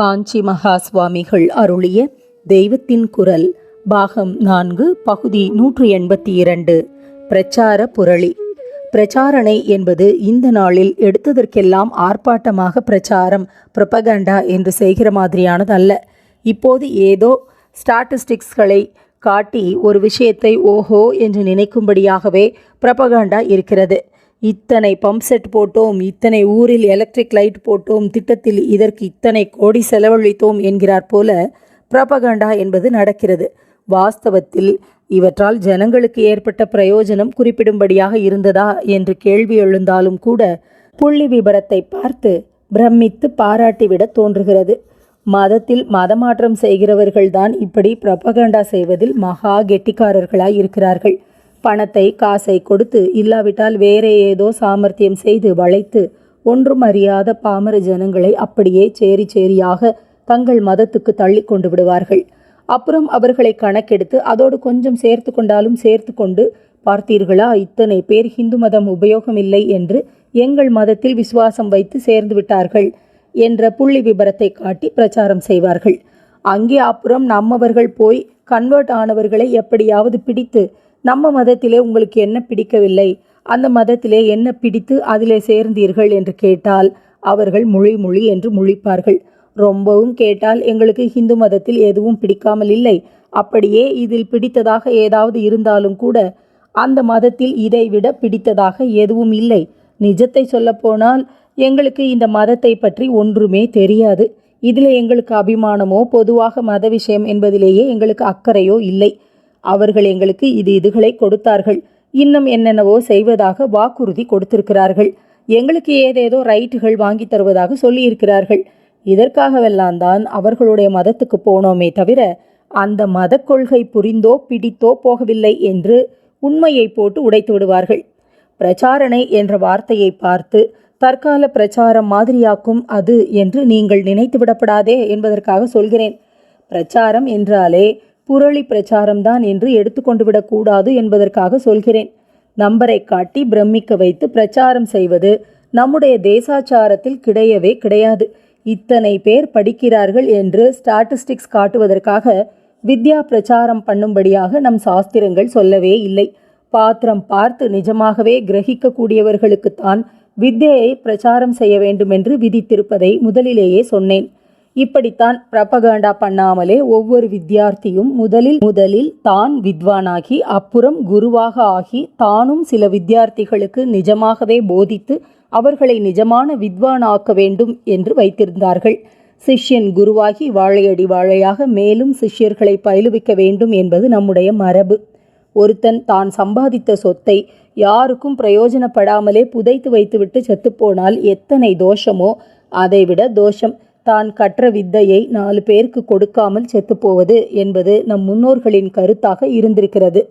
காஞ்சி மகா சுவாமிகள் அருளிய தெய்வத்தின் குரல் பாகம் நான்கு பகுதி நூற்று எண்பத்தி இரண்டு பிரச்சார புரளி. பிரச்சாரணை என்பது இந்த நாளில் எடுத்ததற்கெல்லாம் ஆர்ப்பாட்டமாக பிரச்சாரம் ப்ரொபகண்டா என்று செய்கிற மாதிரியானது அல்ல. இப்போது ஏதோ ஸ்டாட்டிஸ்டிக்ஸ்களை காட்டி ஒரு விஷயத்தை ஓஹோ என்று நினைக்கும்படியாகவே ப்ரொபகண்டா இருக்கிறது. இத்தனை பம்ப் செட் போட்டோம் இத்தனை ஊரில் எலக்ட்ரிக் லைட் போட்டோம் திட்டத்தில் இதற்கு இத்தனை கோடி செலவழித்தோம் என்கிறார் போல பிரபகண்டா என்பது நடக்கிறது. வாஸ்தவத்தில் இவற்றால் ஜனங்களுக்கு ஏற்பட்ட பிரயோஜனம் குறிப்பிடும்படியாக இருந்ததா என்று கேள்வி எழுந்தாலும் கூட புள்ளி விபரத்தை பார்த்து பிரமித்து பாராட்டிவிட தோன்றுகிறது. மதத்தில் மதமாற்றம் செய்கிறவர்கள்தான் இப்படி பிரபகண்டா செய்வதில் மகா கெட்டிக்காரர்களாய் இருக்கிறார்கள் பணத்தை காசை கொடுத்து இல்லாவிட்டால் வேறே ஏதோ சாமர்த்தியம் செய்து வளைத்து ஒன்றும் அறியாத பாமர ஜனங்களை அப்படியே சேரி சேரியாக தங்கள் மதத்துக்கு தள்ளி கொண்டு விடுவார்கள். அப்புறம் அவர்களை கணக்கெடுத்து அதோடு கொஞ்சம் சேர்த்து கொண்டாலும் சேர்த்து கொண்டு பார்த்தீர்களா இத்தனை பேர் ஹிந்து மதம் உபயோகமில்லை என்று எங்கள் மதத்தில் விசுவாசம் வைத்து சேர்ந்து விட்டார்கள் என்ற புள்ளி விபரத்தை காட்டி பிரச்சாரம் செய்வார்கள். அங்கே அப்புறம் நம்மவர்கள் போய் கன்வெர்ட் ஆனவர்களை எப்படியாவது பிடித்து நம்ம மதத்திலே உங்களுக்கு என்ன பிடிக்கவில்லை? அந்த மதத்திலே என்ன பிடித்து அதிலே சேர்ந்தீர்கள் என்று கேட்டால் அவர்கள் மொழி மொழி என்று முழிப்பார்கள். ரொம்பவும் கேட்டால் எங்களுக்கு ஹிந்து மதத்தில் எதுவும் பிடிக்காமல் இல்லை. அப்படியே இதில் பிடித்ததாக ஏதாவது இருந்தாலும் கூட அந்த மதத்தில் இதைவிட பிடித்ததாக எதுவும் இல்லை. நிஜத்தை சொல்லப்போனால் எங்களுக்கு இந்த மதத்தை பற்றி ஒன்றுமே தெரியாது. இதில் எங்களுக்கு அபிமானமோ பொதுவாக மத விஷயம் என்பதிலேயே எங்களுக்கு அக்கறையோ இல்லை. அவர்கள் எங்களுக்கு இது இதுகளை கொடுத்தார்கள். இன்னும் என்னென்னவோ செய்வதாக வாக்குறுதி கொடுத்திருக்கிறார்கள். எங்களுக்கு ஏதேதோ ரைட்டுகள் வாங்கி தருவதாக சொல்லியிருக்கிறார்கள். இதற்காகவெல்லாம் தான் அவர்களுடைய மதத்துக்கு போனோமே தவிர அந்த மத கொள்கை புரிந்தோ பிடித்தோ போகவில்லை என்று உண்மையை போட்டு உடைத்து விடுவார்கள். பிரச்சாரணை என்ற வார்த்தையை பார்த்து தற்கால பிரச்சாரம் மாதிரியாக்கும் அது என்று நீங்கள் நினைத்து விடப்படாதே என்பதற்காக சொல்கிறேன். பிரச்சாரம் என்றாலே புரளி பிரச்சாரம்தான் என்று எடுத்துக்கொண்டு விடக்கூடாது என்பதற்காக சொல்கிறேன். நம்பரை காட்டி பிரமிக்க வைத்து பிரச்சாரம் செய்வது நம்முடைய தேசாச்சாரத்தில் கிடையவே கிடையாது. இத்தனை பேர் படிக்கிறார்கள் என்று ஸ்டாட்டிஸ்டிக்ஸ் காட்டுவதற்காக வித்யா பிரச்சாரம் பண்ணும்படியாக நம் சாஸ்திரங்கள் சொல்லவே இல்லை. பாத்திரம் பார்த்து நிஜமாகவே கிரகிக்கக்கூடியவர்களுக்குத்தான் வித்யையை பிரச்சாரம் செய்ய வேண்டுமென்று விதித்திருப்பதை முதலிலேயே சொன்னேன். இப்படித்தான் பிரபகண்டா பண்ணாமலே ஒவ்வொரு வித்தியார்த்தியும் முதலில் முதலில் தான் வித்வானாகி அப்புறம் குருவாக ஆகி தானும் சில வித்தியார்த்திகளுக்கு நிஜமாகவே போதித்து அவர்களை நிஜமான வித்வானாக்க வேண்டும் என்று வைத்திருந்தார்கள். சிஷ்யன் குருவாகி வாழையடி வாழையாக மேலும் சிஷ்யர்களை பயிலுவிக்க வேண்டும் என்பது நம்முடைய மரபு. ஒருத்தன் தான் சம்பாதித்த சொத்தை யாருக்கும் பிரயோஜனப்படாமலே புதைத்து வைத்துவிட்டு செத்துப்போனால் எத்தனை தோஷமோ அதைவிட தோஷம். தான் கற்ற வித்தையை நாலு பேருக்கு கொடுக்காமல் செத்துப்போவது என்பது நம் முன்னோர்களின் கருத்தாக இருந்திருக்கிறது.